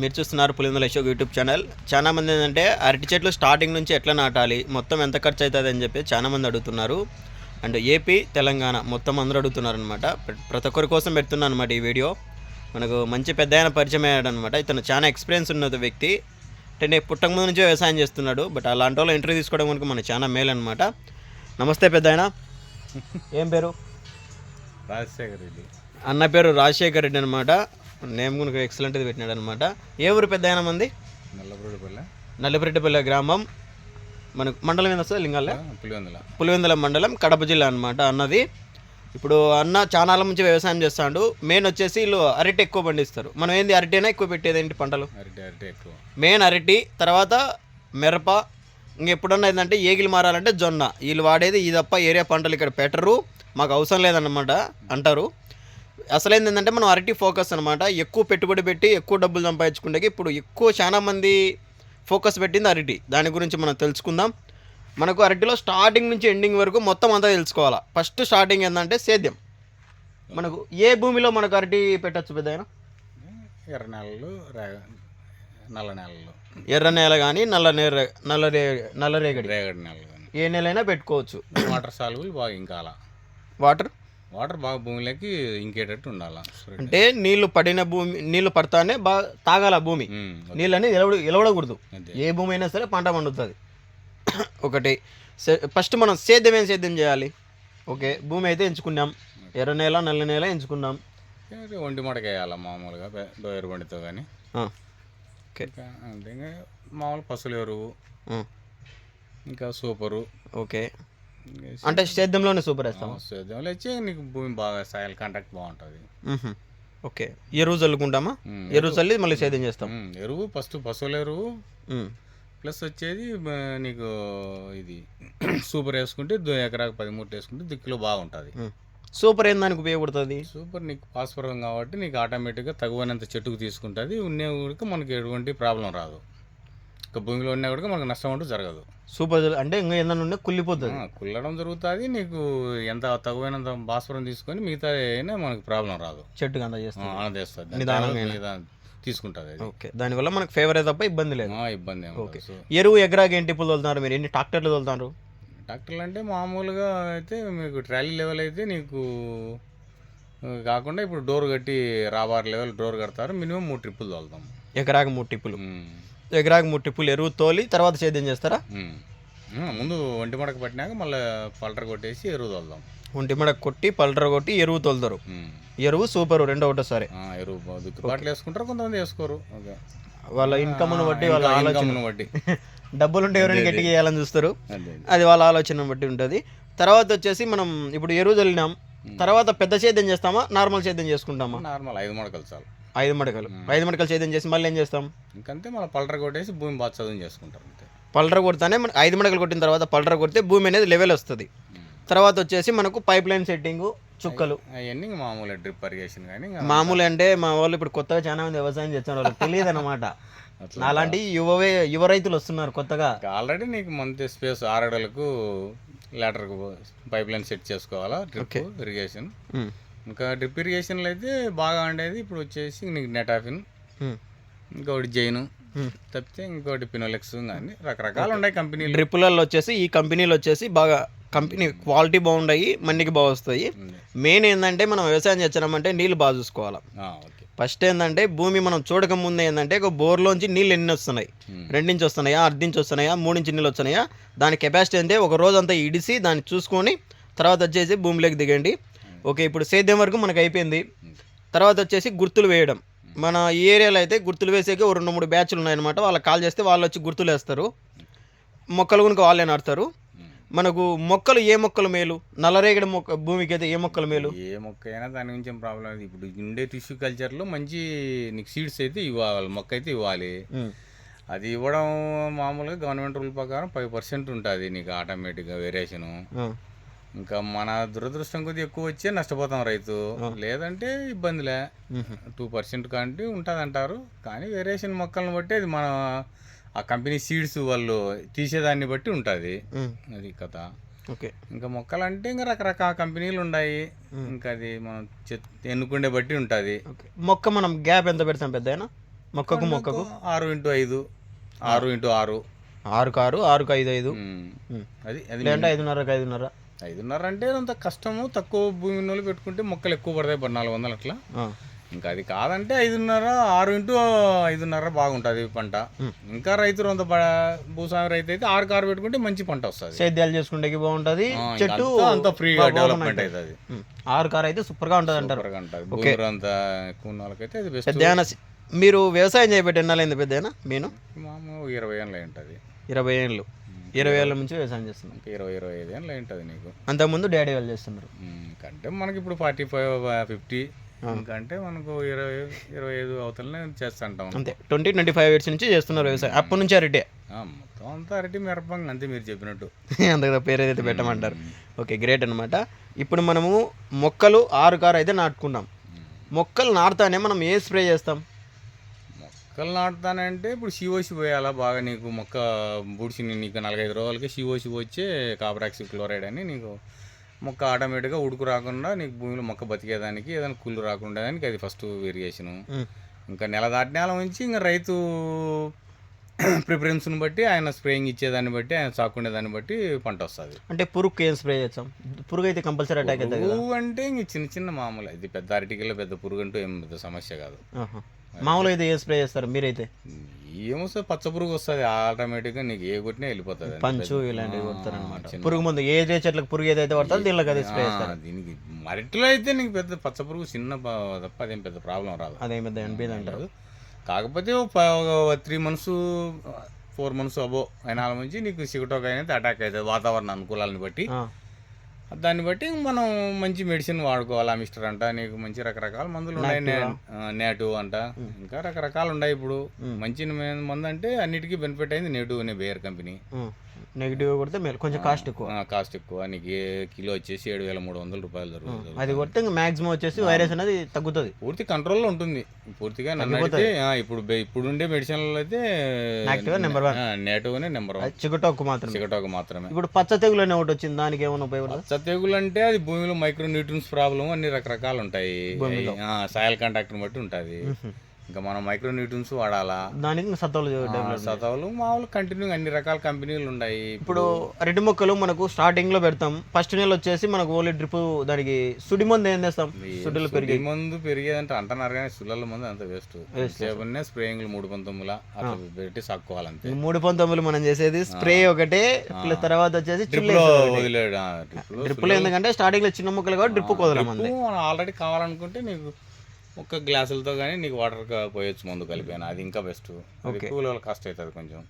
మీరు చూస్తున్నారు పులిందుల Ashok YouTube channel. చాలా మంది ఏంటంటే అరటి చెట్లు స్టార్టింగ్ నుంచి ఎట్లా నాటాలి? మొత్తం ఎంత ఖర్చు అవుతుంది అని చెప్పి చాలా మంది అడుగుతున్నారు. అండ్ ఏపీ తెలంగాణ మొత్తం అందరూ అడుగుతున్నారు అనమాట ప్రతి ఒక్కరి కోసం పెడుతున్నాను అనమాట ఈ వీడియో. మనకు మంచి పెద్ద ఆయన పరిచయం అయ్యాడు అనమాట ఇతను చాలా ఎక్స్పీరియన్స్ ఉన్న వ్యక్తి. అంటే నేను పుట్టక ముందు నుంచే వ్యవసాయం చేస్తున్నాడు. బట్ అలాంటి వాళ్ళు ఇంటర్వ్యూ తీసుకోవడం కనుక మన చాలా మేలు అనమాట నమస్తే పెద్ద ఆయన. ఏం పేరు? రాజశేఖర్ రెడ్డి. అన్న పేరు రాజశేఖర్ రెడ్డి అనమాట నేమ్ కనుక ఎక్సలెంట్ది పెట్టినాడు అనమాట ఏ ఊరు పెద్ద ఆయన మంది? నల్లబుడిపల్లె నల్లపరెడ్డిపల్లి గ్రామం. మనకు మండలం ఏంది వస్తుంది లింగాలే? పులివెందుల. పులివెందుల మండలం కడప జిల్లా అనమాట అన్నది. ఇప్పుడు అన్న చాలా నుంచి వ్యవసాయం చేస్తాడు. మెయిన్ వచ్చేసి వీళ్ళు అరటి ఎక్కువ పండిస్తారు. మనం ఏంది అరటినా ఎక్కువ పెట్టేది ఏంటి పంటలు? అరటి అరటి ఎక్కువ. మెయిన్ అరటి తర్వాత మిరప. ఇంక ఎప్పుడన్నా ఏంటంటే ఏగిలు మారాలంటే జొన్న. వీళ్ళు వాడేది ఈ తప్ప ఏరియా పంటలు ఇక్కడ పెట్టరు. మాకు అవసరం లేదన్నమాట అంటారు. అసలు ఏంటంటే మనం అరటి ఫోకస్ అనమాట ఎక్కువ పెట్టుబడి పెట్టి ఎక్కువ డబ్బులు సంపాదించుకుంటే ఇప్పుడు ఎక్కువ చాలా మంది ఫోకస్ పెట్టింది అరటి. దాని గురించి మనం తెలుసుకుందాం. మనకు అరటిలో స్టార్టింగ్ నుంచి ఎండింగ్ వరకు మొత్తం అంతా తెలుసుకోవాలా. ఫస్ట్ స్టార్టింగ్ ఏంటంటే సేద్యం. మనకు ఏ భూమిలో మనకు అరటి పెట్టచ్చు పెద్ద ఎర్ర నెలలు నల్ల నెలలు. ఎర్ర నేల కానీ నల్ల నేర నల్ల రే నల్ల రేగడి. రేగడి నెలలు కానీ ఏ నెలైనా పెట్టుకోవచ్చు. వాటర్ సాల్వులు బాగా ఇంకాల. వాటర్? వాటర్ బాగా భూమిలోకి ఇంకేటట్టు ఉండాల? అంటే నీళ్ళు పడిన భూమి నీళ్ళు పడతానే బాగా తాగాల భూమి. నీళ్ళని ఎలవడ ఎలవడకూడదు. అదే. ఏ భూమి అయినా సరే పంట పండుతుంది. ఒకటి ఫస్ట్ మనం సేద్యం ఏం సేద్యం చేయాలి? ఓకే భూమి అయితే ఎంచుకున్నాం. ఎర్ర నేల నల్ల నేల ఎంచుకున్నాం. ఒంటి మడక వేయాల మామూలుగా డోయర్ బండితో కానీ అంటే మామూలు పసులు ఎరువు ఇంకా సూపరు. ఓకే. అంటే సేద్యంలోనే సూపర్ వేస్తాం సేద్యంలో వచ్చి నీకు భూమి బాగా సాయిల్ కాంటాక్ట్ బాగుంటుంది. ఓకే. ఎరువు చల్లుకుంటామా ఎరువు చల్లి మళ్ళీ సేద్యం చేస్తాం. ఎరువు ఫస్ట్ పశువుల ఎరువు. ప్లస్ వచ్చేది నీకు ఇది సూపర్ వేసుకుంటే ఎకరాకు పది మూట వేసుకుంటే దిక్కులో బాగుంటుంది. సూపర్ ఏం దానికి ఉపయోగపడుతుంది? సూపర్ నీకు పాస్పరం కాబట్టి నీకు ఆటోమేటిక్గా తగువనంత చెట్టుకు తీసుకుంటుంది. ఉన్న మనకి ఎటువంటి ప్రాబ్లం రాదు. ఇక భూమిలో ఉన్నా కూడా మనకు నష్టం అంటూ జరగదు. సూపర్ అంటే ఇంకా ఏదైనా ఉంటే కుళ్ళిపోతుంది. కుల్లడం జరుగుతుంది. నీకు ఎంత తగువైనంత భాస్వరం తీసుకొని మిగతా అయినా మనకు ప్రాబ్లం రాదు. చెట్టుకి అంత చేస్తాం ఆనదేస్తుంది నిదానంగా మిగతా తీసుకుంటుంది ఓకే. దానివల్ల మనకు ఫేవర్ తప్ప ఇబ్బంది లేదు. ఇబ్బంది. సో ఎరువు ఎకరాకి ఎన్ని టిప్పులు తోలుతున్నారు మీరు? ఎన్ని ట్రాక్టర్లు తోలుతున్నారు? ట్రాక్టర్లు అంటే మామూలుగా అయితే మీకు ట్రాలీ లెవెల్ అయితే నీకు కాకుండా ఇప్పుడు డోర్ కట్టి రాబార్ లెవెల్ డోర్ కడతారు. మినిమం మూడు ట్రిప్పులు తోలుతాం. ఎకరాకి మూడు టిప్పులు ఉమ్. ఎకరాకి మూడు టిప్పులు ఎరువు తోలి తర్వాత సేద్యం చేస్తారా? ముందు ఒంటి మడక పట్టినాక మళ్ళీ పల్టర్ కొట్టేసి ఎరువు తోలుదాం. ఒంటి మీద కొట్టి పల్టర కొట్టి ఎరువు తోలుతారు. ఎరువు సూపర్ రెండో ఒకటోసారి. ఎరువు దుక్కుబాట్లు వేసుకుంటారు కొంతమంది వేసుకోరు. వాళ్ళ ఇన్కమ్ను బట్టి వాళ్ళ ఆలోచన. బట్టి. డబ్బులు ఉంటే ఎవరైనా గట్టిగా వేయాలని చూస్తారు. అదే అది. వాళ్ళ ఆలోచన బట్టి ఉంటుంది. తర్వాత వచ్చేసి మనం ఇప్పుడు ఎరువు చల్లినాం తర్వాత పెద్ద సేద్యం చేస్తామా? నార్మల్ సేద్యం చేసుకుంటామా? నార్మల్ ఐదు మడకలు చాలు. ఐదు మడకలు. ఐదు మడకలు సేద్యం చేసి మళ్ళీ ఏం చేస్తాం? ఇంకంతే మళ్ళీ పల్టర్ కొట్టేసి భూమి బాగా చదువు చేసుకుంటారు అంతే. పల్టర కొడతానే మన ఐదు మడకలు కొట్టిన తర్వాత పల్టర కొడితే భూమి అనేది లెవెల్ వస్తుంది. తర్వాత వచ్చేసి మనకు పైప్ లైన్ సెట్టింగ్ చుక్కలు అవన్నీ మామూలు డ్రిప్ ఇరిగేషన్ కానీ మామూలు అంటే మా వాళ్ళు ఇప్పుడు కొత్తగా చాలా మంది వ్యవసాయం చేస్తున్నారు వాళ్ళకి తెలియదు అనమాట అలాంటి యువవే యువ రైతులు వస్తున్నారు కొత్తగా. ఆల్రెడీ నీకు మంత్ స్పేస్ ఆరడలకు లేటర్కు పైప్ లైన్ సెట్ చేసుకోవాలా డ్రిప్ ఇరిగేషన్ ఇంకా డ్రిప్ ఇరిగేషన్లో అయితే బాగా ఉండేది. ఇప్పుడు వచ్చేసి నీకు నెటాఫిన్. ఇంకొకటి జైన్. తప్పితే ఇంకోటి పినోలెక్స్ కానీ రకరకాలు ఉన్నాయి కంపెనీలు. డ్రిప్పులలో వచ్చేసి ఈ కంపెనీలు వచ్చేసి బాగా కంపెనీ క్వాలిటీ బాగుంటాయి మన్నికి బాగా వస్తాయి. మెయిన్ ఏంటంటే మనం వ్యవసాయం చేస్తున్నామంటే నీళ్ళు బాగా చూసుకోవాలి. ఫస్ట్ ఏంటంటే భూమి మనం చూడక ముందు ఏంటంటే ఒక బోర్లోంచి నీళ్ళు ఎన్ని వస్తున్నాయి. రెండించి వస్తున్నాయా అర్ధించి వస్తున్నాయా మూడించి నీళ్ళు వస్తున్నాయా? దాని కెపాసిటీ అంటే ఒక రోజంతా ఇడిసి దాన్ని చూసుకొని తర్వాత వచ్చేసి భూమిలోకి దిగండి. ఓకే ఇప్పుడు సేద్యం వరకు మనకు అయిపోయింది. తర్వాత వచ్చేసి గుర్తులు వేయడం. మన ఈ ఏరియాలో అయితే గుర్తులు వేసేకి ఒక రెండు మూడు బ్యాచ్లు ఉన్నాయన్నమాట. వాళ్ళకి కాల్ చేస్తే వాళ్ళు వచ్చి గుర్తులు వేస్తారు. మొక్కలు కనుక వాళ్ళే Hmm. మనకు మొక్కలు ఏ మొక్కలు మేలు? నల్లరేగడి మొక్క భూమికి అయితే ఏ మొక్కలు మేలు? ఏ మొక్క అయినా దాని గురించి ప్రాబ్లం లేదు. ఇప్పుడు ఉండే టిష్యూ కల్చర్లో మంచి నీకు సీడ్స్ అయితే ఇవ్వాలి మొక్క అయితే ఇవ్వాలి. అది ఇవ్వడం మామూలుగా గవర్నమెంట్ రూల్ ప్రకారం ఫైవ్ పర్సెంట్ ఉంటుంది నీకు ఆటోమేటిక్గా వేరియేషను ఇంకా మన దురదృష్టం కొద్దిగా ఎక్కువ వచ్చే నష్టపోతాం రైతు. లేదంటే ఇబ్బందిలే. టూ పర్సెంట్ కంటే ఉంటుంది అంటారు కానీ వేరియేషన్ మొక్కలను బట్టి అది మన ఆ కంపెనీ సీడ్స్ వాళ్ళు తీసేదాన్ని బట్టి ఉంటుంది. అది కథ. ఓకే. ఇంకా మొక్కలు అంటే ఇంకా రకరకాల కంపెనీలు ఉన్నాయి ఇంకా అది మనం ఎన్నుకుండే బట్టి ఉంటుంది. మొక్క మనం గ్యాప్ ఎంత పెడతాం పెద్ద మొక్కకు మొక్కకు? ఆరు ఇంటూ ఐదు. ఆరు ఇంటూ ఆరు. ఆరుకు ఆరు ఆరుకు ఐదు ఐదు. అది లేదంటే ఐదున్నరకు ఐదున్నర. ఐదున్నర అంటే అంత కష్టము. తక్కువ భూమి ఉన్న వాళ్ళు పెట్టుకుంటే మొక్కలు ఎక్కువ పడతాయి పద్నాలుగు వందలు అట్లా. ఇంకా అది కాదంటే ఐదున్నర ఆరు ఇంటూ ఐదున్నర బాగుంటుంది పంట. ఇంకా రైతు అంత భూస్వామి రైతు అయితే ఆరు కారు పెట్టుకుంటే మంచి పంట వస్తుంది. సేద్యాలు చేసుకుంటే బాగుంటుంది. చెట్టు అంత ఫ్రీగా డెవలప్మెంట్ అవుతుంది. ఆరు కారు అయితే సూపర్గా ఉంటుంది అంటారు. ఉంటుంది. అంత ఎక్కువ వాళ్ళకైతే అది బెస్ట్ మీరు వ్యవసాయం చేయబట్టి ఎన్నాలైంది పెద్ద మీను? మామూలు ఇరవై ఏళ్ళు ఉంటుంది. ఇరవై ఏళ్ళు. ఇరవై ఏళ్ళ నుంచి వ్యవసాయం చేస్తున్నారు ఇంకా ఇరవై ఇరవై ఐదు ఏళ్ళు ఉంటుంది నీకు. అంతకుముందు డాడీ వాళ్ళు చేస్తున్నారు. కంటే మనకి ఇప్పుడు ఫార్టీ ఫైవ్ ఫిఫ్టీ. ఇంకంటే మనకు ఇరవై ఇరవై ఐదు అవతలనే చేస్తుంటాం. అంతే ట్వంటీ ట్వంటీ ఫైవ్ ఇయర్స్ నుంచి చేస్తున్నారు వ్యవసాయం. అప్పటి నుంచి అరటే. మొత్తం అంతా అరటి మిరపంగా అంతే మీరు చెప్పినట్టు. అంతగా పేరు ఏదైతే పెట్టమంటారు. ఓకే గ్రేట్ అనమాట ఇప్పుడు మనము మొక్కలు ఆరు కారు అయితే నాటుకున్నాం. మొక్కలు నాటుతానే మనం ఏ స్ప్రే చేస్తాం? మొక్కలు నాటుతానంటే ఇప్పుడు సిఓసి పోయాలా బాగా నీకు మొక్క బూడిసి నీకు నాలుగైదు రోజులకి సిఓసి వచ్చే కాపరాక్సి క్లోరైడ్ అని నీకు మొక్క ఆటోమేటిక్గా ఉడుకు రాకుండా నీకు భూమిలో మొక్క బతికేదానికి ఏదైనా కుళ్ళు రాకుండా దానికి అది ఫస్ట్ వేరియేషను. ఇంకా నెల దాటినేల నుంచి ఇంకా రైతు ప్రిఫరెన్స్ని బట్టి ఆయన స్ప్రేయింగ్ ఇచ్చేదాన్ని బట్టి ఆయన చాకుండే దాన్ని బట్టి పంట వస్తుంది. అంటే పురుగుకి ఏం స్ప్రే చేస్తాం? పురుగు అయితే కంపల్సరీ అటాక్ అవుతుంది పురుగు అంటే ఇంక చిన్న చిన్న మామూలు. ఇది పెద్ద అరటికల్లో పెద్ద పురుగు అంటూ ఏం పెద్ద సమస్య కాదు. మామూలుగా అయితే ఏ స్ప్రే చేస్తారు మీరైతే? ఏమొస్తుంది పచ్చ పురుగు వస్తుంది ఆటోమేటిక్గా నీకు ఏ కొట్టినా వెళ్ళిపోతుంది. పంచు ఇలాంటివి కొడతారనమాట పురుగు ముందు ఏ చెట్లకు పురుగు ఏదైతే పడుతుందో దీనిలోకి అదే స్ప్రే ఆ, దీనికి మరటిలో అయితే నీకు పెద్ద పచ్చ పురుగు చిన్న తప్ప అదేం పెద్ద ప్రాబ్లం రాదు. అదేం పెద్ద అనిపింది అంటారు కాకపోతే త్రీ మంత్స్ ఫోర్ మంత్స్ అబో అయినా నుంచి నీకు సిగటోక అనేది అటాక్ అవుతుంది వాతావరణ అనుకూలాలను బట్టి. దాన్ని బట్టి మనం మంచి మెడిసిన్ వాడుకోవాలి మిస్టర్ అంట. నీకు మంచి రకరకాల మందులు ఉన్నాయి. నేటు అంట. ఇంకా రకరకాలు ఉన్నాయి ఇప్పుడు. మంచి మందు అంటే అన్నిటికీ బెనిఫిట్ అయింది నేటు అనే బేయర్ కంపెనీ. నెగిటివ్ కొడితే మేలు. కొంచెం కాస్ట్ ఎక్కువ. కాస్ట్ ఎక్కువ. నీకు కిలో వచ్చేసి ఏడు వేల మూడు వందల రూపాయలు దొరుకుతుంది అది కొడితే ఇంకా మాక్సిమం వచ్చేసి వైరస్ అనేది తగ్గుతుంది. పూర్తి కంట్రోల్లో ఉంటుంది. పూర్తిగా నన్ను ఇప్పుడు బె- ఇప్పుడు ఉండే మెడిసిన్లు అయితే number one. నేటివ్నే నెంబర్ వన్ చిగుటొక్కు మాత్రమే. సిగటాకు మాత్రమే. ఇప్పుడు పచ్చ తెగులు అనే ఒకటి వచ్చింది. దానికి ఏమైనా ఉపయోగపడుతుంది పచ్చ తెగులు అంటే అది భూమిలో మైక్రో న్యూట్రియన్స్ ప్రాబ్లం అన్ని రకరకాలు ఉంటాయి. సాయిల్ కాంటాక్ట్ని బట్టి ఉంటుంది. ఇంకా మనం మైక్రో న్యూట్రియన్స్ వాడాలా? దానికి ఆ, సతవలు మామూలు కంటిన్యూ అన్ని రకాల కంపెనీలు ఉన్నాయి. ఇప్పుడు అరటి మొక్కలు మనకు స్టార్టింగ్లో పెడతాం. ఫస్ట్ నెల వచ్చేసి మనకు ఓన్లీ డ్రిప్ దానికి సుడి మందు ఏం చేస్తాం? సుడిలో పెరిగి మందు పెరిగేదంటే అంటున్నారు కానీ సుల్లల మందు అంత వేస్ట్ సేపన్నే స్ప్రేయింగ్లు మూడు పంతొమ్మిదిలా అట్లా పెట్టి సాక్కోవాలంతే. మూడు పంతొమ్మిది మనం చేసేది స్ప్రే ఒకటే తర్వాత వచ్చేసి డ్రిప్లో డ్రిప్పులు ఎందుకంటే స్టార్టింగ్లో చిన్న మొక్కలు కాబట్టి డ్రిప్ మనం ఆల్రెడీ కావాలనుకుంటే నీకు ఒక్క గ్లాసులతో కానీ నీకు వాటర్ పోయొచ్చు ముందు కలిపాను. అది ఇంకా బెస్ట్ ఎక్కువ కాస్ట్ అవుతుంది కొంచెం.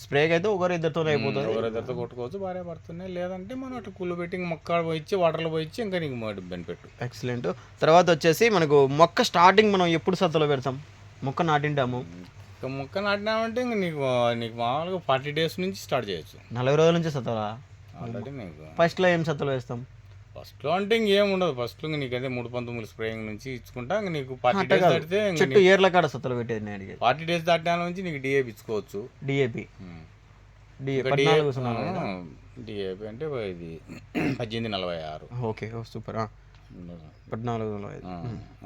స్ప్రేకి అయితే ఒకరు ఇద్దరితో అయిపోతుంది. ఎవరిద్దరితో కొట్టుకోవచ్చు భార్య పడుతున్నాయి లేదంటే మనం అట్లా కుళ్ళు పెట్టి మొక్క పోయిచ్చి వాటర్లో పోయిచ్చి ఇంకా నీకు బెనిఫిట్ ఎక్సలెంట్ తర్వాత వచ్చేసి మనకు మొక్క స్టార్టింగ్ మనం ఎప్పుడు సత్తులో పెడతాం? మొక్క నాటింటాము ఇంకా మొక్క నాటినామంటే ఇంక నీకు నీకు మామూలుగా ఫార్టీ డేస్ నుంచి స్టార్ట్ చేయొచ్చు. నలభై రోజుల నుంచి సత్తులా? ఫస్ట్లో ఏం సత్తులు వేస్తాం? ఫస్ట్లో అంటే ఇంకేం ఉండదు ఫస్ట్లో ఇంక నీకు అదే మూడు పంతొమ్మిది స్ప్రేయింగ్ నుంచి ఇచ్చుకుంటా. ఇంక నీకు ఫార్టీ డేస్ దాటితే చెట్టు ఏర్ల కాడ సత్తులు పెట్టేది నేను ఫార్టీ డేస్ దాటిన నుంచి నీకు డిఏపి ఇచ్చుకోవచ్చు. డిఏపి. డిఏపి అంటే ఇది పద్దెనిమిది నలభై ఆరు. Okay super. పద్నాలుగు నలభై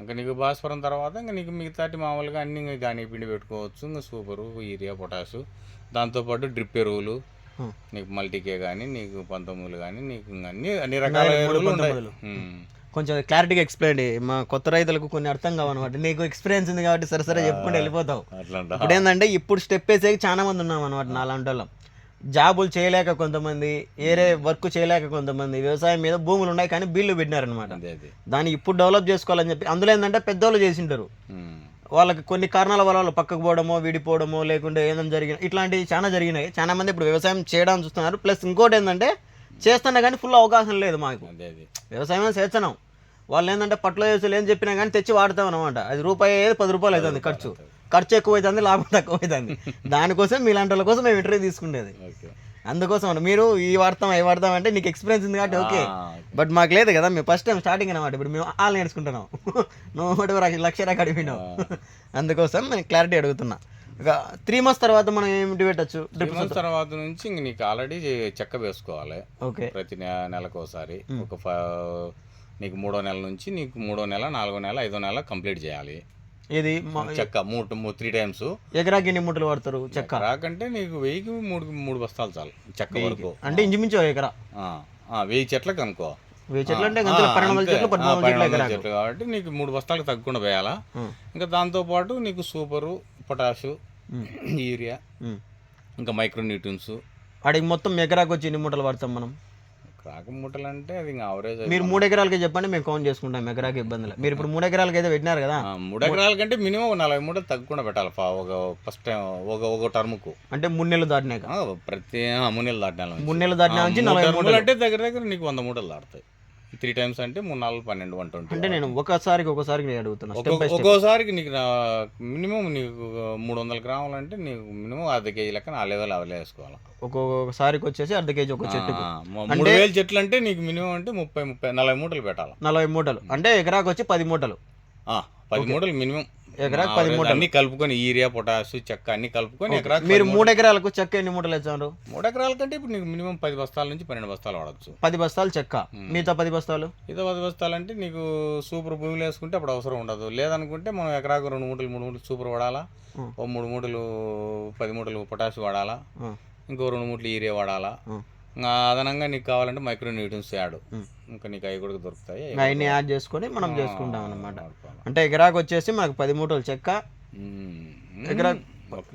ఇంకా నీకు భాస్వరం తర్వాత ఇంకా నీకు మిగతాటి మామూలుగా అన్ని ఇంకా గానీ పిండి పెట్టుకోవచ్చు. ఇంకా సూపరు యూరియా పొటాసు. దాంతోపాటు డ్రిప్ ఎరువులు. నీకు మల్టీకే కానీ నీకు పంతొమ్మిదిలు కానీ నీకు అన్ని అన్ని రకాల. కొంచెం క్లారిటీగా ఎక్స్ప్లెయిన్ మా కొత్త రైతులకు కొన్ని అర్థం కావన్నమాట. నీకు ఎక్స్పీరియన్స్ ఉంది కాబట్టి సరే సరే చెప్పుకుంటూ వెళ్ళిపోతావు. ఇప్పుడు ఏంటంటే ఇప్పుడు స్టెప్ వేసేకి చాలా మంది ఉన్నాం అనమాట నాలాంటి వాళ్ళం. జాబులు చేయలేక కొంతమంది వేరే వర్క్ చేయలేక కొంతమంది వ్యవసాయం మీద భూములు ఉన్నాయి కానీ బిల్లు పెట్టినారనమాట దాన్ని ఇప్పుడు డెవలప్ చేసుకోవాలని చెప్పి అందులో ఏంటంటే పెద్దోళ్ళు చేసింటారు. వాళ్ళకి కొన్ని కారణాల వల్ల వాళ్ళు పక్కకు పోవడమో విడిపోవడమో లేకుంటే ఏదైనా జరిగిన ఇట్లాంటివి చాలా జరిగినాయి. చాలా మంది ఇప్పుడు వ్యవసాయం చేయడానికి చూస్తున్నారు. ప్లస్ ఇంకోటి ఏంటంటే చేస్తున్నా కానీ ఫుల్ అవకాశం లేదు మాకు. వ్యవసాయం చేస్తున్నాం. వాళ్ళు ఏంటంటే పట్ల వేసులు ఏం చెప్పినా కానీ తెచ్చి వాడతాం అనమాట అది రూపాయి అయ్యేది పది రూపాయలు అవుతుంది ఖర్చు. ఖర్చు ఎక్కువ అవుతుంది లాభం తక్కువ అవుతుంది దానికోసం మీలాంటి వాళ్ళ కోసం మేము ఇంటర్వ్యూ తీసుకునేది. అందుకోసం మీరు ఈ వాడతాం అవి వాడతాం అంటే నీకు ఎక్స్పీరియన్స్ ఉంది కాబట్టి ఓకే బట్ మాకు లేదు కదా మేము ఫస్ట్ టైం స్టార్టింగ్ అనమాట ఇప్పుడు మేము వాళ్ళు నేర్చుకుంటున్నాం నువ్వు ఒకటి ఒక లక్ష రూపాయలు అడిగినావు అందుకోసం నేను క్లారిటీ అడుగుతున్నా. ఒక త్రీ మంత్స్ తర్వాత మనం ఏమిటి పెట్టచ్చు త్రీ మంత్స్ తర్వాత నుంచి ఇంక నీకు ఆల్రెడీ చెక్క వేసుకోవాలి. ఓకే ప్రతి నెలకు ఒకసారి ఒక ఫ- నీకు మూడో నెల నుంచి నీకు మూడో నెల నాలుగో నెల ఐదో నెల కంప్లీట్ చేయాలి. మా- చెక్క మూడు త్రీ టైమ్స్ ఎకరాకి ఎన్ని మూటలు పడతారు చెక్క? రాకంటే నీకు వెయ్యికి మూడు మూడు బస్తాలు చాలు చెక్క వరకు. అంటే ఇంచుమించు ఎకరా? వెయ్యి చెట్లకు అనుకో వెయ్యి చెట్లు అంటే. చెట్లు కాబట్టి నీకు మూడు బస్తాలకు తగ్గకుండా వేయాలా. ఇంకా దాంతోపాటు నీకు సూపరు పొటాషు. యూరియా. ఇంకా మైక్రో న్యూట్రన్స్ అడిగి మొత్తం ఎకరాకు వచ్చి ఎన్ని మూటలు పడతాం మనం? క్రాక మూటలు అంటే అది ఇంకా ఆవరేజ్ మీరు మూడు ఎకరాలకి చెప్పండి మేము కౌంట్ చేసుకుంటాం ఎకరాకి ఇబ్బంది లేదు. మీరు ఇప్పుడు మూడు ఎకరాలకి అయితే పెట్టినారు కదా? మూడు ఎకరాల కంటే మినిమం నలభై మూటలు తగ్గకుండా పెట్టాలి. ఒక ఫస్ట్ టైం ఒక ఒక టర్ముకు. అంటే మూడు నెలలు దాటినాక ప్రతి మూడు నెలలు దాటిన మూడు నెలలు దాటినా నుంచి నలభై మూటలు. అంటే దగ్గర దగ్గర నీకు వంద మూటలు దాటుతాయి. త్రీ టైమ్స్ అంటే మూడు నాలుగు పన్నెండు వన్ ట్వంటీ అంటే నేను ఒకసారికి ఒకసారికి నేను అడుగుతున్నా స్టెప్ బై స్టెప్ ఒక్కోసారికి నీకు మినిమం నీకు మూడు వందల గ్రాములు అంటే నీకు మినిమం అర్ధ కేజీ లెక్కన ఆ లెవెల్ అవలే వేసుకోవాలి. ఒక్కొక్కసారికి వచ్చేసి అర్ధ కేజీ ఒక మ- మూడు వేలు చెట్లు అంటే నీకు మినిమం అంటే ముప్పై ముప్పై నలభై మూటలు పెట్టాలి. నలభై మూటలు. అంటే ఎకరాకు వచ్చి పది మూటలు. పది మూటలు మినిమం. ఎకరాకు పది మూటలు. అన్ని కలుపుకొని యూరియా పొటాష్ చెక్క అన్ని కలుపుకొని ఎకరాకు మీరు మూడు ఎకరాలకు చెక్క ఎన్ని మూటలు వేసారు మూడు ఎకరాల కంటే ఇప్పుడు నీకు మినిమం పది బస్తాల నుంచి పన్నెండు బస్తాలు వాడచ్చు. పది బస్తాలు చెక్క. మిగతా పది బస్తాలు? ఇదో పది బస్తాలు అంటే నీకు సూపర్ భూమిలో వేసుకుంటే అప్పుడు అవసరం ఉండదు. లేదనుకుంటే మనం ఎకరాకు రెండు మూటలు మూడు మూటలు సూపర్ వాడాలా. ఓ మూడు మూటలు పది మూటలు పొటాష్ వాడాలా? ఇంకో రెండు మూటలు యూరియా వాడాలా? అదనంగా నీకు కావాలంటే మైక్రో న్యూట్రన్స్ యాడ్. ఇంకా నీకు అవి కూడా దొరుకుతాయి. అవన్నీ యాడ్ చేసుకొని మనం చేసుకుంటాం అన్నమాట. వాడుకోవాలి. అంటే ఎకరాకు వచ్చేసి మనకు పది మూటలు చెక్క. ఎకరా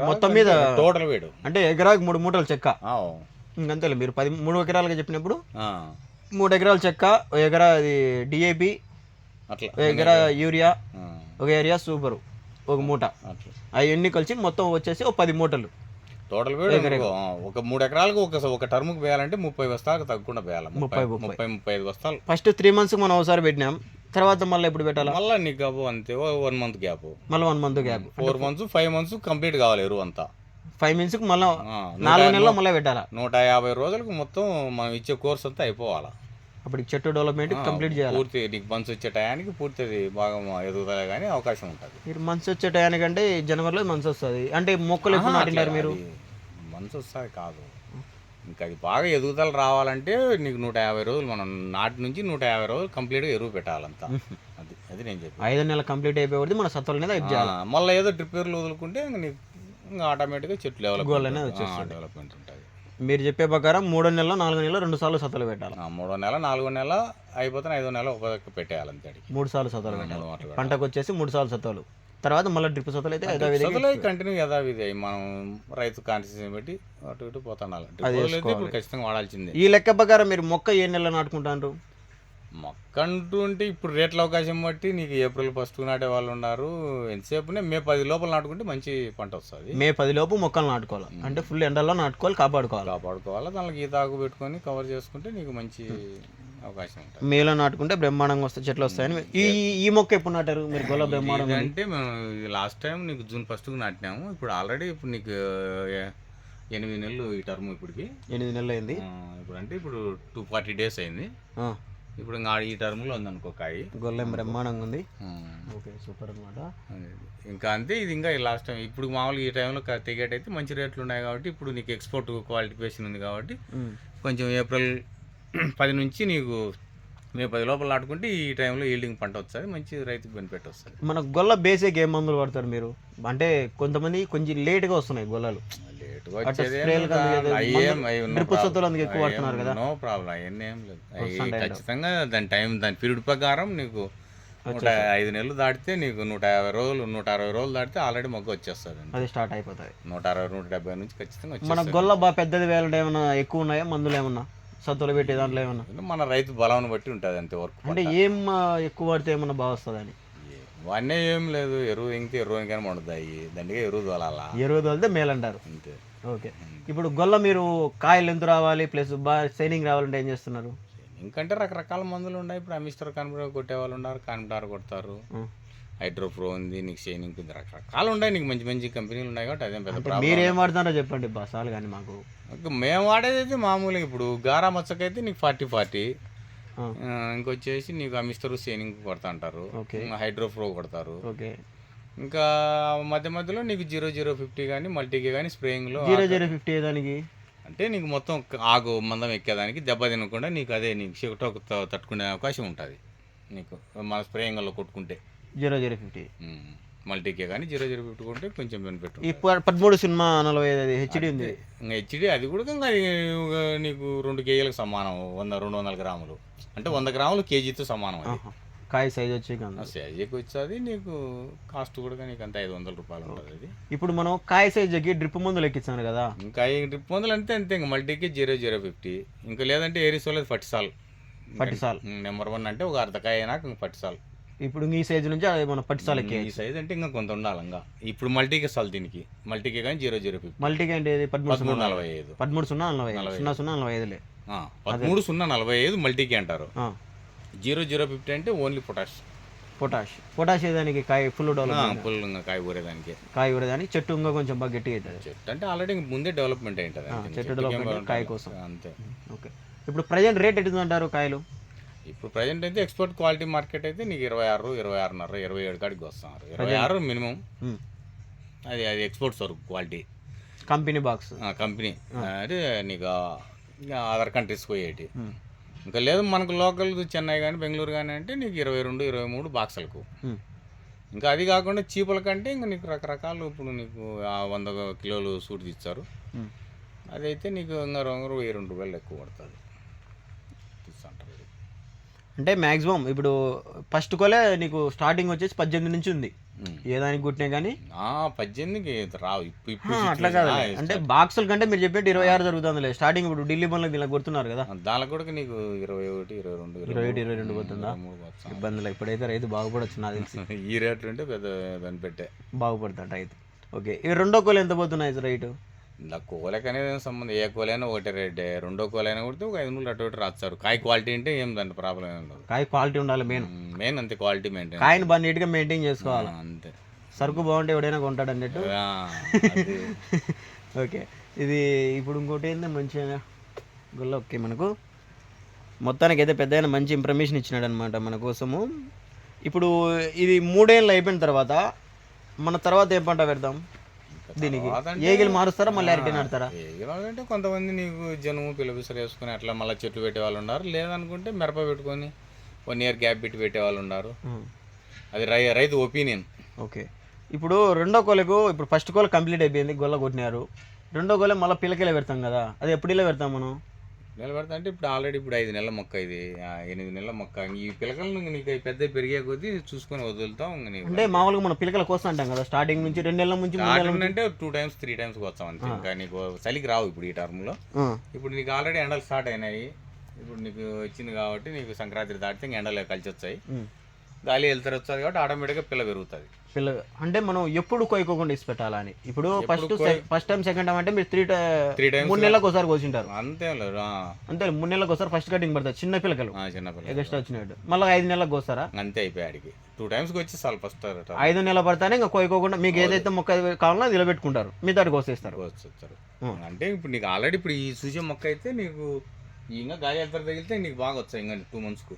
మొత్తం మీద టోటల్ వేడు. అంటే ఎకరాకు మూడు మూటలు చెక్క. ఆ, ఇంకంతేలే మీరు పది మూడు ఎకరాలుగా చెప్పినప్పుడు. మూడు ఎకరాల చెక్క ఒక ఎకరా అది డిఏపి అట్లా. ఒక ఎకరా యూరియా ఒక ఏరియా సూపరు ఒక మూట. అవన్నీ కలిసి మొత్తం వచ్చేసి ఒక పది మూటలు. టోటల్ ఒక మూడు ఎకరాలకు ఒక ఒక టర్ముకు వేయాలంటే ముప్పై బస్తాలకు తగ్గకుండా వేయాలి. ముప్పై ముప్పై. ముప్పై. ఐదు బస్తాలు. ఫస్ట్ త్రీ మంత్స్కి మనం ఒకసారి పెట్టినాం. తర్వాత మళ్ళీ ఎప్పుడు పెట్టాలా? మళ్ళీ నీకు గబు అంతే. One month gap. మళ్ళీ one month gap. Four months five months complete కావాలి ఎరువు అంతా. ఫైవ్ మినిట్స్కి మళ్ళీ నాలుగు నెలల్లో మళ్ళీ పెట్టాలా? నూట యాభై రోజులకు మొత్తం మనం ఇచ్చే కోర్స్ అంతా అయిపోవాలా. అప్పుడు చెట్టు డెవలప్మెంట్ కంప్లీట్ చేయాలి? పూర్తి నీకు మంత్స్ వచ్చే టయానికి పూర్తి అది బాగా ఎదుగుదల కానీ అవకాశం ఉంటుంది. మీరు మంత్స్ వచ్చే టయానికంటే జనవరిలో మంత్స్ వస్తుంది. అంటే మొక్కలు ఎప్పుడు నాటినారు మీరు? మంత్స్ వస్తుంది కాదు. ఇంకా అది బాగా ఎదుగుదల రావాలంటే నీకు నూట యాభై రోజులు మనం నాటి నుంచి నూట యాభై రోజులు కంప్లీట్గా ఎరువు పెట్టాలంతా. అది అది నేను చెప్పి ఐదు నెలలు కంప్లీట్ అయిపోయి మన సత్తుల చేయాలి మళ్ళీ ఏదో డ్రిప్ ఎరువులు వదులుకుంటే ఇంక నీకు ఇంకా ఆటోమేటిక్గా చెట్లు డెవలప్మెంట్ డెవలప్మెంట్ ఉంటుంది. మీరు చెప్పే ప్రకారం మూడో నెలలో నాలుగో నెలలో రెండు సార్లు సత్తులు పెట్టాలి. ఆ, మూడో నెల నాలుగో నెల అయిపోతే ఐదో నెల పక్క పెట్టేయాలి అంతే మూడు సార్లు సత్తులు పెట్టాలి. పంటకు వచ్చేసి మూడు సార్లు సత్తులు తర్వాత మళ్ళీ డ్రిప్ సత్తులు అయితే ఐదో విధంగా సదులు కంటిన్యూ యథావిధి అయ్యి మనం రైతు కాన్స్టిట్యూషన్ పెట్టి అటు ఇటు అయితే ఇప్పుడు ఖచ్చితంగా వాడాల్సిందే. ఈ లెక్క ప్రకారం మీరు మొక్క ఏ నెలలో నాటుకుంటారు? మొక్క అంటూ ఉంటే ఇప్పుడు రేట్ల అవకాశం బట్టి నీకు ఏప్రిల్ ఫస్ట్ నాటే వాళ్ళు ఉన్నారు. ఎంతసేపునే మే పది లోపల నాటుకుంటే మంచి పంట వస్తుంది. మే పది లోపు మొక్కలు నాటుకోవాలి. అంటే ఫుల్ ఎండల్లో నాటుకోవాలి కాపాడుకోవాలి. కాపాడుకోవాలి. దానికి ఈత ఆకు పెట్టుకొని కవర్ చేసుకుంటే నీకు మంచి అవకాశం ఉంటుంది. మేలో నాటుకుంటే బ్రహ్మాండంగా వస్తాయి చెట్లు వస్తాయని ఈ ఈ- మొక్క ఎప్పుడు నాటారు? మీరు గొల్ల బ్రహ్మాండం అంటే మేము లాస్ట్ టైం నీకు జూన్ ఫస్ట్కి నాటినాము. ఇప్పుడు ఆల్రెడీ ఇప్పుడు నీకు ఎనిమిది నెలలు ఈ టర్మ్ ఇప్పటికి. ఎనిమిది నెలలు అయింది. ఇప్పుడు అంటే ఇప్పుడు టూ ఫార్టీ డేస్ అయింది. ఇప్పుడు ఇంకా ఈ టర్మ్లో ఉందనుకో కాయి. గొల్లెం బ్రహ్మాండంగా ఉంది. ఓకే సూపర్ అనమాట. ఇంకా అంతే ఇది ఇంకా లాస్ట్ టైం ఇప్పుడు మామూలుగా ఈ టైంలో తెగేట్ అయితే మంచి రేట్లు ఉన్నాయి కాబట్టి ఇప్పుడు నీకు ఎక్స్పోర్ట్ క్వాలిఫికేషన్ ఉంది కాబట్టి కొంచెం ఏప్రిల్ పది నుంచి నీకు మే పది లోపల నాటుకుంటే ఈ టైంలో ఈల్డింగ్ పంట వస్తుంది మంచి రైతుకు బెనిఫిట్ వస్తుంది. మన గొల్ల బేసిక్ ఏం మందులు పడతారు మీరు? అంటే కొంతమంది కొంచెం లేట్గా వస్తున్నాయి గొల్లలు. No problem. అవన్నీ ఏం లేదు. ఖచ్చితంగా దాని టైం దాని పీరియడ్ ప్రకారం నీకు నూట ఐదు నెలలు దాటితే నీకు నూట యాభై రోజులు నూట అరవై రోజులు దాటితే ఆల్రెడీ మొగ్గ వచ్చేస్తుంది అది స్టార్ట్ అయిపోతుంది నూట అరవై నూట డెబ్బై నుంచి ఖచ్చితంగా మన గొల్ల బాగా పెద్దది వేలంటే ఏమైనా ఎక్కువ ఉన్నాయా? మందులు ఏమన్నా? సత్తులు పెట్టి దాంట్లో ఏమన్నా? మన రైతు బలం బట్టి ఉంటుంది అంతే వర్క్ అంటే ఏం ఎక్కువ పడితే ఏమన్నా బాగా వస్తుందని అవన్నీ ఏం లేదు ఎరువు ఇంకితే ఎరువు ఇంకైనా పండుతాయి దండిగా ఎరువు తోలాలా. ఎరువు తోలితే మేలంటారు. అంతే. ఓకే. ఇప్పుడు గొల్ల మీరు కాయలు ఎంత రావాలి ప్లస్ బాగా షైనింగ్ రావాలంటే ఏం చేస్తున్నారు? ఇంకంటే రకరకాల మందులు ఉన్నాయి. ఇప్పుడు అమిస్టర్ కన్బర్ కొట్టే వాళ్ళు ఉన్నారు కాన్బిటార్ కొడతారు. హైడ్రోప్రో ఉంది నీకు షైనింగ్ ఉంది రకరకాలు ఉన్నాయి నీకు మంచి మంచి కంపెనీలు ఉన్నాయి కాబట్టి అదేం పెద్ద మీరు ఏం వాడుతున్నారో చెప్పండి బా చాలు కానీ మాకు. మేము వాడేది అయితే మామూలుగా ఇప్పుడు గారా మచ్చకైతే నీకు ఫార్టీ ఫార్టీ. ఇంకొచ్చేసి నీకు అమిస్టర్ షైనింగ్ కొడతా అంటారు. హైడ్రోప్రో కొడతారు. ఓకే. ఇంకా మధ్య మధ్యలో నీకు జీరో జీరో ఫిఫ్టీ కానీ మల్టీకి కానీ స్ప్రేయింగ్లో జీరో జీరో ఫిఫ్టీ దానికి అంటే నీకు మొత్తం ఆగు మందం ఎక్కేదానికి దెబ్బ తినకుండా నీకు అదే నీకు చికటోకు తట్టుకునే అవకాశం ఉంటుంది. నీకు మన స్ప్రేయింగ్లో కొట్టుకుంటే. Zero zero fifty. మల్టీకే కానీ జీరో జీరో పెట్టుకుంటే కొంచెం బెనిఫిట్ ప- పదమూడు సినిమా నలభై ఐదు హెచ్డి ఉంది. ఇంకా హెచ్డి అది కూడా ఇంకా నీకు రెండు కేజీలకు సమానం వంద రెండు వందల గ్రాములు. అంటే వంద గ్రాములు కేజీతో సమానం అది. కాయ సైజ్ వచ్చి కాదు. సైజుకి వచ్చేది నీకు కాస్ట్ కూడా నీకు అంత ఐదు వందల రూపాయలు ఉంటుంది అది. ఇప్పుడు మనం కాయ సైజుకి డ్రిప్ ముందు లెక్కించాను కదా. ఇంకా డ్రిప్ మందులు అంతే అంతే. ఇంకా మల్టీకి జీరో జీరో ఫిఫ్టీ. ఇంకా లేదంటే ఏరిస్ వాళ్ళది పట్టిసాల్ పట్టిసాల్. నెంబర్ వన్ అంటే ఒక అర్ధకాయ అయినాక ఇంక పట్టిసాల్ ఇప్పుడు ఈ సైజు నుంచి మన పట్టిసాల ఈ సైజ్ అంటే ఇంకా కొంత ఉండాలి ఇంకా ఇప్పుడు మల్టీకి సాల్ దీనికి. మల్టీకి కానీ జీరో జీరో ఫిఫ్టీ. మల్టీకి అంటే పదమూడు సున్నా నలభై ఐదు. పదమూడు సున్నా నలభై ఐదు. సున్నా సున్నా నలభై ఐదులే. పదమూడు సున్నా నలభై ఐదు మల్టీకి అంటారు. జీరో జీరో ఫిఫ్టీ అంటే ఓన్లీ పొటాష్ పొటాష్ పొటాష్ దానికి కాయ ఫుల్ డెవలప్ ఫుల్ ఇంకా కాయ ఊరేదానికి. కాయ దాని చెట్టు ఇంకా కొంచెం బాగా గట్టిగా అవుతుంది. చెట్టు అంటే ఆల్రెడీ ముందే డెవలప్మెంట్ అయింటుంది. చెట్టు బాగుంటుంది. కాయ కోసం. అంతే. ఓకే. ఇప్పుడు ప్రజెంట్ రేట్ ఎట్టుంది అంటారు కాయలు? ఇప్పుడు ప్రజెంట్ అయితే ఎక్స్పోర్ట్ క్వాలిటీ మార్కెట్ అయితే నీకు ఇరవై ఆరు ఇరవై ఆరున్నర ఇరవై ఏడు కాడికి వస్తున్నారు ఇరవై ఆరు మినిమం. అది అది ఎక్స్పోర్ట్ సరుకు క్వాలిటీ కంపెనీ బాక్స్ కంపెనీ అంటే నీకు అదర్ కంట్రీస్ పోయేటి. ఇంకా లేదు మనకు లోకల్ చెన్నై కానీ బెంగళూరు కానీ అంటే నీకు ఇరవై రెండు ఇరవై మూడు బాక్సులకు ఇంకా అది కాకుండా చీపుల కంటే ఇంకా నీకు రకరకాలు ఇప్పుడు నీకు వంద కిలోలు సూట్ ఇచ్చారు. అదైతే నీకు ఇంకా రంగు వెయ్యి రెండు రూపాయలు ఎక్కువ పడుతుంది. తీస్తుంటారు ఇది. అంటే మాక్సిమం ఇప్పుడు ఫస్ట్ కోలే నీకు స్టార్టింగ్ వచ్చేసి పద్దెనిమిది నుంచి ఉంది. ఏ దానికి కుట్టినా కానీ ఆ, పద్దెనిమిదికి రావు. ఇప్పుడు అట్లా కాదు అంటే బాక్సుల కంటే మీరు చెప్పేది ఇరవై ఆరు జరుగుతుందిలే. స్టార్టింగ్ ఇప్పుడు ఢిల్లీ బండ్లకు ఇలా కొడుతున్నారు కదా. దానికి కూడా నీకు ఇరవై ఒకటి ఇరవై రెండు ఇరవై ఒకటి ఇరవై రెండు పోతుందా. ఇబ్బందులు. ఇప్పుడైతే రైతు బాగుపడచ్చు నాకు తెలిసి. ఈ రేట్లు ఉంటే పెద్ద బెనిఫిట్టే బాగుపడతాడు రైతు. ఓకే. ఈ రెండో కోలు ఎంత పోతున్నాయి రైతు? ఇలా కోలకి అనేది ఏం సంబంధం? ఏ కోలైనా ఒకటే రేటే. రెండో కోలైనా కొడితే ఒక ఐదు వందలు అటు ఇటు రాస్తారు. కాయ క్వాలిటీ అంటే ఏం దాంట్లో ప్రాబ్లం ఏం ఉండదు. కాయ క్వాలిటీ ఉండాలి మెయిన్. మెయిన్ అంతే క్వాలిటీ మెయింటైన్ కాయని బాగా నీట్గా మెయింటైన్ చేసుకోవాలి. అంతే. సరుకు బాగుంటే ఎవడైనా కొంటాడు అన్నట్టు. ఓకే. ఇది ఇప్పుడు ఇంకోటి ఏంది? మంచిగా గుల్ల ఓకే మనకు. మొత్తానికి అయితే పెద్ద మంచి ఇన్ఫర్మేషన్ ఇచ్చినాడు అనమాట మన కోసము. ఇప్పుడు ఇది మూడేళ్ళు అయిపోయిన తర్వాత మన తర్వాత ఏం పంట పెడదాం దీనికి. ఏగిలు మారుస్తారా? మళ్ళీ అరటి నాడతారా ఏగిలాగా అంటే కొంతమంది నీకు జనుము పిల్లపిసలు వేసుకుని అట్లా మళ్ళీ చెట్లు పెట్టే వాళ్ళు ఉన్నారు. లేదనుకుంటే మిరప పెట్టుకొని వన్ ఇయర్ గ్యాప్ పెట్టి పెట్టే వాళ్ళు ఉన్నారు. అది రై రైతు ఒపీనియన్. ఓకే. ఇప్పుడు రెండో కోలకు ఇప్పుడు ఫస్ట్ కోల కంప్లీట్ అయిపోయింది గొల్ల కొట్టినారు. రెండో కోల మళ్ళీ పిల్లకలే పెడతాం కదా. అది ఎప్పుడు ఇలా పెడతాం మనం? నిలబెడతా అంటే ఇప్పుడు ఆల్రెడీ ఇప్పుడు ఐదు నెలల మొక్క ఇది. ఎనిమిది నెలల మొక్క. ఈ పిల్లకలు నీకు పెద్ద పెరిగే కొద్దీ చూసుకొని వదులుతాం అంటే మామూలుగా మనం పిల్లకల కోసం అంటాం కదా. స్టార్టింగ్ నుంచి రెండు నెలల నుంచి స్టార్టింగ్ అంటే టూ టైమ్స్ త్రీ టైమ్స్ వచ్చాం అంతే. ఇంకా నీకు చలికి రావు ఇప్పుడు ఈ టర్మ్లో ఆ, ఇప్పుడు నీకు ఆల్రెడీ ఎండలు స్టార్ట్ అయినాయి. ఇప్పుడు నీకు వచ్చింది కాబట్టి నీకు సంక్రాంతి దాటితే ఎండలు కలిసి వచ్చాయి. గాలి వెళ్తారు వస్తుంది కాబట్టి ఆటోమేటిక్గా పిల్ల పెరుగుతుంది. పిల్ల అంటే మనం ఎప్పుడు కొయ్యకోకుండా ఇసి పెట్టాలని. ఇప్పుడు first first time second time అంటే మీరు త్రీ త్రీ టైమ్స్ మూడు నెలలకు ఒకసారి కోసింటారు. అంతే అంతే మూడు నెలలకు ఒకసారి ఫస్ట్ కటింగ్ పడుతుంది చిన్న పిల్లకలు. చిన్న పిల్ల ఎగస్ట్రా వచ్చినట్టు. మళ్ళీ ఐదు నెలలకు కోస్తారా? అంతే అయిపోయి ఆడికి. టూ టైమ్స్కి వచ్చి చాలు ఫస్ట్ ఐదు నెలలు పడతానే ఇంకా కోయకోకుండా మీకు ఏదైతే మొక్క కావాలో అది నిలబెట్టుకుంటారు. మీ దాటి కోసేస్తారు. అంటే ఇప్పుడు నీకు ఆల్రెడీ ఇప్పుడు ఈ సూచన మొక్క అయితే నీకు ఇంకా గాలి వెళ్తారు తగిలితే నీకు బాగా వచ్చాయి ఇంకా టూ మంత్స్కు.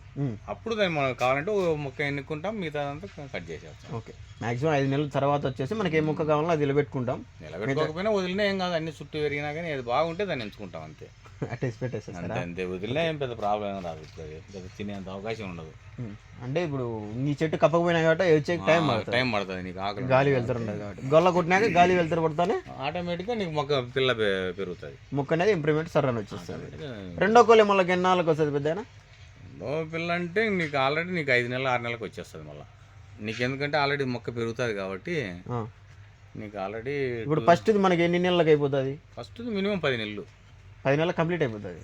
అప్పుడు దాన్ని మనం కావాలంటే ఓ మొక్క ఎన్నుకుంటాం మిగతా అంతా కట్ చేసేస్తాం. ఓకే. మాక్సిమం ఐదు నెలల తర్వాత వచ్చేసి మనకి ఏ మొక్క కావాలో అది నిలబెట్టుకుంటాం. నిలబెట్టుకోకపోయినా వదిలినా ఏం కాదు అన్ని చుట్టూ పెరిగినా కానీ అది బాగుంటే దాన్ని ఎంచుకుంటాం అంతే. అట్టేసి పెట్టేస్తారు అంతే వదిలినా ఏం పెద్ద ప్రాబ్లం ఏం రాదు. ఇప్పుడు అది పెద్ద తినేంత అవకాశం ఉండదు. అంటే ఇప్పుడు నీ చెట్టు కప్పకపోయినా కాబట్టి వచ్చే టైం పడుతుంది? టైం పడుతుంది. నీకు ఆకలి గాలి వెళ్తారు ఉండదు కాబట్టి. గొల్ల కొట్టినాక గాలి వెళ్తారు పడతానే? ఆటోమేటిక్గా నీకు మొక్క పిల్ల పె- పెరుగుతుంది. మొక్క అనేది ఇంప్రూవ్మెంట్ సర్రని వచ్చేస్తుంది. రెండో కోలి మళ్ళీ ఎన్నాళ్ళకి వస్తుంది పెద్ద రెండో పిల్ల అంటే నీకు ఆల్రెడీ నీకు ఐదు నెలలు ఆరు నెలలకు వచ్చేస్తుంది మళ్ళీ. నీకు ఎందుకంటే ఆల్రెడీ మొక్క పెరుగుతుంది కాబట్టి నీకు ఆల్రెడీ ఇప్పుడు ఫస్ట్ ఇది మనకి ఎన్ని నెలలకు అయిపోతుంది? ఫస్ట్ మినిమం పది నెలలు. పది నెలలకు కంప్లీట్ అయిపోతుంది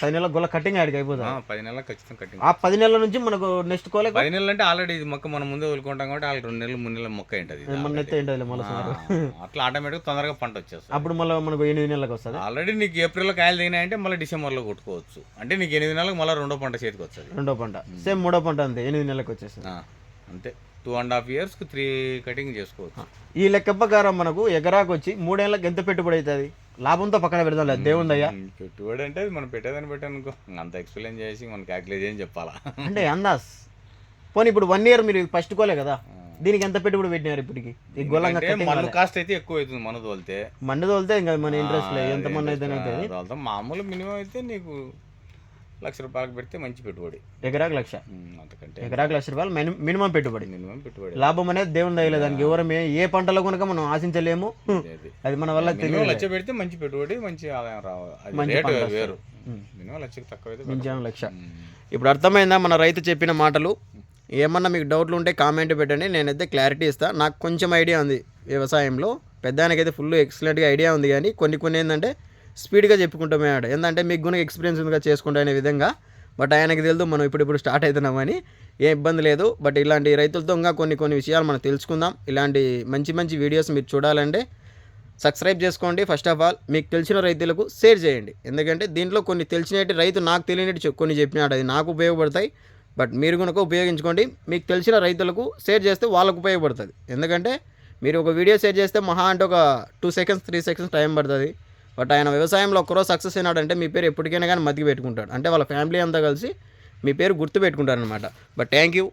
పది నెలల గొల్ల కటింగ్ ఆడికి అయిపోతుంది ఆ, పది నెలలకు ఖచ్చితంగా కట్టింగ్ ఆ పది నెలల నుంచి మనకు నెక్స్ట్ కోలే పది నెలలు అంటే ఆల్రెడీ ఇది మొక్క మనం ముందే వదులుకుంటాం కాబట్టి ఆల్రెడీ రెండు నెలలు మూడు నెలల మొక్క ఏంటది మన ఎత్తే మళ్ళీ అట్లా ఆటోమేటిక్గా తొందరగా పంట వచ్చేస్తుంది. అప్పుడు మళ్ళీ మనకు ఎనిమిది నెలలకు వస్తుంది. ఆల్రెడీ నీకు ఏప్రిల్లో కాయలు దిగినాయంటే మళ్ళీ డిసెంబర్లో కొట్టుకోవచ్చు. అంటే నీకు ఎనిమిది నెలలకు మళ్ళీ రెండో పంట చేతికి వస్తుంది. రెండో పంట. సేమ్ మూడో పంట అంతే ఎనిమిది నెలలకు వచ్చేస్తుంది. అంతే. టూ అండ్ హాఫ్ ఇయర్స్కి త్రీ కటింగ్ చేసుకోవచ్చు. ఈ లెక్క ప్రకారం మనకు ఎకరాకు వచ్చి మూడేళ్ళకి ఎంత పెట్టుబడి అవుతుంది? లాభంతో పక్కన పెడతాం దేవుందయ్యా. ఉమ్, పెట్టుబడి అంటే అది మనం పెట్టేదని పెట్టానుకో అంత ఎక్స్ప్లెయిన్ చేసి మనం క్యాల్కులేట్ చేయని చెప్పాలా? అంటే అందాస్. పోనీ ఇప్పుడు వన్ ఇయర్ మీరు ఫస్ట్ కోలే కదా దీనికి ఎంత పెట్టుబడి పెట్టినారు ఇప్పటికి? ఈ గొల్లంగా అంటే మన్ను కాస్ట్ అయితే ఎక్కువ అవుతుంది మన్ను తోలితే. మండి తోలితే ఇంకా మన ఇంట్రెస్ట్ లేదు ఎంత మంది అయితే మామూలు మినిమం అయితే నీకు లక్ష రూపాయలకు పెడితే మంచి పెట్టుబడి. ఎకరాకు లక్ష. అంతకంటే ఎకరాకు లక్ష రూపాయలు మిని- మినిమం పెట్టుబడి. మినిమం పెట్టుబడి. లాభం అనేది దేవుని దయలే దానికి ఎవరు ఏ పంటలో కనుక మనం ఆశించలేము. అదే, మన వల్ల తెలియదు. లక్ష పెడితే మంచి పెట్టుబడి మంచి ఆదాయం రావాలి వేరు. మినిమం లక్షకి తక్కువ లక్ష. ఇప్పుడు అర్థమైందా మన రైతు చెప్పిన మాటలు? ఏమన్నా మీకు డౌట్లు ఉంటే కామెంట్ పెట్టండి. నేనైతే క్లారిటీ ఇస్తాను నాకు కొంచెం ఐడియా ఉంది వ్యవసాయంలో. పెద్దానికైతే ఫుల్ ఎక్సలెంట్గా ఐడియా ఉంది కానీ కొన్ని కొన్ని ఏంటంటే స్పీడ్గా చెప్పుకుంటామే ఆడ ఏంటంటే మీకు కూడా ఎక్స్పీరియన్స్ ఉందిగా చేసుకుంటా అనే విధంగా. బట్ ఆయనకి తెలుదు మనం ఇప్పుడు ఇప్పుడు స్టార్ట్ అవుతున్నామని. ఏ ఇబ్బంది లేదు. బట్ ఇలాంటి రైతులతో ఇంకా కొన్ని కొన్ని విషయాలు మనం తెలుసుకుందాం. ఇలాంటి మంచి మంచి వీడియోస్ మీరు చూడాలంటే సబ్స్క్రైబ్ చేసుకోండి. ఫస్ట్ ఆఫ్ ఆల్ మీకు తెలిసిన రైతులకు షేర్ చేయండి. ఎందుకంటే దీంట్లో కొన్ని తెలిసినట్టు రైతు నాకు తెలియనట్టు కొన్ని చెప్పినాడు అది నాకు ఉపయోగపడతాయి. బట్ మీరు కనుక ఉపయోగించుకోండి మీకు తెలిసిన రైతులకు షేర్ చేస్తే వాళ్ళకు ఉపయోగపడుతుంది. ఎందుకంటే మీరు ఒక వీడియో షేర్ చేస్తే మహా అంటే ఒక two seconds three seconds time పడుతుంది. బట్ ఆయన వ్యవసాయంలో ఒక్కరోజు సక్సెస్ అయినాడంటే మీ పేరు ఎప్పటికైనా కానీ మతికి పెట్టుకుంటాడు. అంటే వాళ్ళ ఫ్యామిలీ అంతా కలిసి మీ పేరు గుర్తు పెట్టుకుంటారనమాట బట్ థ్యాంక్ యూ.